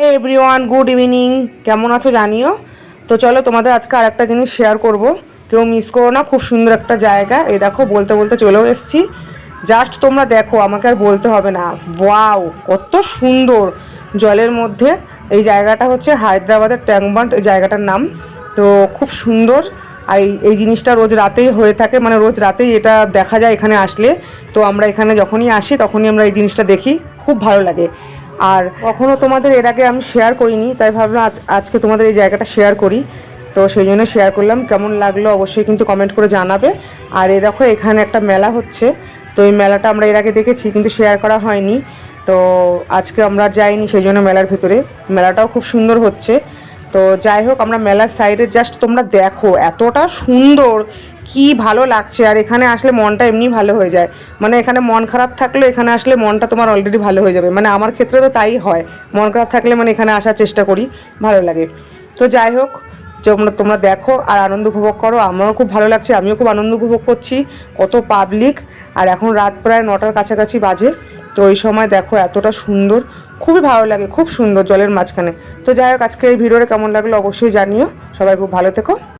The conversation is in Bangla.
হে এভরিওয়ান গুড ইভিনিং কেমন আছো জানিও? তো চলো তোমাদের আজকে আর একটা জিনিস শেয়ার করব। কেউ মিস করো না, খুব সুন্দর একটা জায়গা। এই দেখো, বলতে বলতে চলেও এসেছি। জাস্ট তোমরা দেখো, আমাকে আর বলতে হবে না। ওয়াও কত সুন্দর। জলের মধ্যে এই জায়গাটা হচ্ছে হায়দ্রাবাদের ট্যাংবান্ড, এই জায়গাটার নাম। তো খুব সুন্দর। আর এই জিনিসটা রোজ রাতেই হয়ে থাকে মানে রোজ রাতেই এটা দেখা যায় এখানে আসলে। তো আমরা এখানে যখনই আসি, তখনই আমরা এই জিনিসটা দেখি। খুব ভালো লাগে। আর কখনো তোমাদের এর আগে আমি শেয়ার করিনি, তাই ভাবলাম আজ, আজকে তোমাদের এই জায়গাটা শেয়ার করি। তো সেই জন্য শেয়ার করলাম। কেমন লাগল অবশ্যই কিন্তু কমেন্ট করে জানাবে। আর এ দেখো, এখানে একটা মেলা হচ্ছে। তো এই মেলাটা আমরা এর আগে দেখেছি, কিন্তু শেয়ার করা হয়নি। তো আজকে আমরা যাইনি সেই জন্য মেলার ভিতরে। মেলাটাও খুব সুন্দর হচ্ছে। তো যাই হোক, আমরা মেলার সাইডে জাস্ট তোমরা দেখো, এতটা সুন্দর। কি ভালো লাগছে, আর এখানে আসলে মনটা এমনি ভালো হয়ে যায়। মানে এখানে মন খারাপ থাকলে এখানে আসলে মনটা তোমার অলরেডি ভালো হয়ে যাবে। মানে আমার ক্ষেত্রে তো তাই হয়। মন খারাপ থাকলে মানে এখানে আসার চেষ্টা করি, ভালো লাগে। তো যাই হোক, তোমরা তোমরা দেখো আর আনন্দ উপভোগ করো। আমারও খুব ভালো লাগছে, আমিও খুব আনন্দ উপভোগ করছি। কত পাবলিক আর এখন রাত প্রায় নটার কাছাকাছি বাজে। তো ওই সময় দেখো এতটা সুন্দর। খুবই ভালো লাগে, খুব সুন্দর জলের মাঝখানে। তো যাই হোক আজকে এই ভিডিওটা কেমন লাগল অবশ্যই জানিও। সবাই খুব ভালো থেকো।